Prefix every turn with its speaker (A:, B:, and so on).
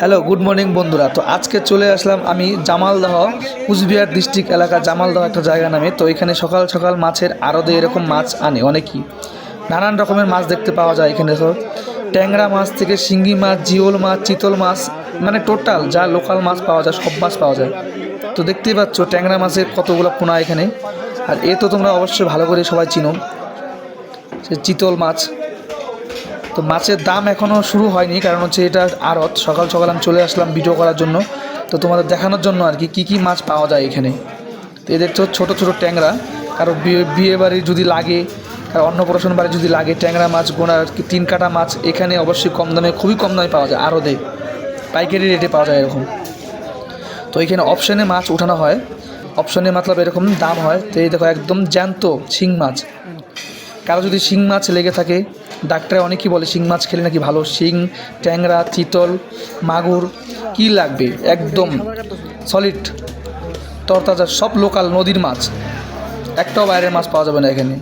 A: Hello good morning বন্ধুরা। তো আজকে চলে আসলাম আমি জামালদহ, কুচবিহার ডিস্ট্রিক্ট এলাকা জামালদহ একটা জায়গা নামে। তো এখানে সকাল সকাল মাছের আড়দে এরকম মাছ আনে অনেকই। নানান রকমের মাছ দেখতে পাওয়া যায় এখানে তো ট্যাংরা মাছ থেকে শিঙ্গি মাছ, জিওল মাছ, চিতল মাছ মানে টোটাল যা লোকাল মাছ পাওয়া যায়, সব মাছ পাওয়া যায়। তো দেখতেই পাচ্ছ, ট্যাংরা মাছের কতগুলো পোনা এখানে। আর এ তো তোমরা অবশ্যই ভালো করে সবাই চিনো। সে চিতল মাছ তো মাছের দাম এখনও শুরু হয়নি, কারণ হচ্ছে এটা আড়ত সকাল সকাল আমি চলে আসলাম ভিডিও করার জন্য। তো তোমাদের দেখানোর জন্য আর কি, কী কী মাছ পাওয়া যায় এখানে। তো এদের তো ছোটো ছোটো ট্যাংরা, কারও বিয়ে বিয়ে বাড়ি যদি লাগে, কারও অন্নপ্রাশন বাড়ি যদি লাগে, ট্যাংরা মাছ, গোনা তিন কাটা মাছ, এখানে অবশ্যই কম দামে, খুবই কম দামে পাওয়া যায় আড়তে পাইকারি রেটে পাওয়া যায় এরকম। তো এখানে অপশনে মাছ উঠানো হয়। অপশনে মতলব এরকম দাম হয়। তো এই দেখো, একদম জ্যান্ত শিং মাছ। কারও যদি শিং মাছ লেগে থাকে, ডাক্তারে অনেকেই বলে শিং মাছ খেলে নাকি ভালো। শিং, ট্যাংরা, চিতল, মাগুর, কি লাগবে? একদম সলিড তরতাজা, সব লোকাল নদীর মাছ। একটাও বাইরের মাছ পাওয়া যাবে না এখানে।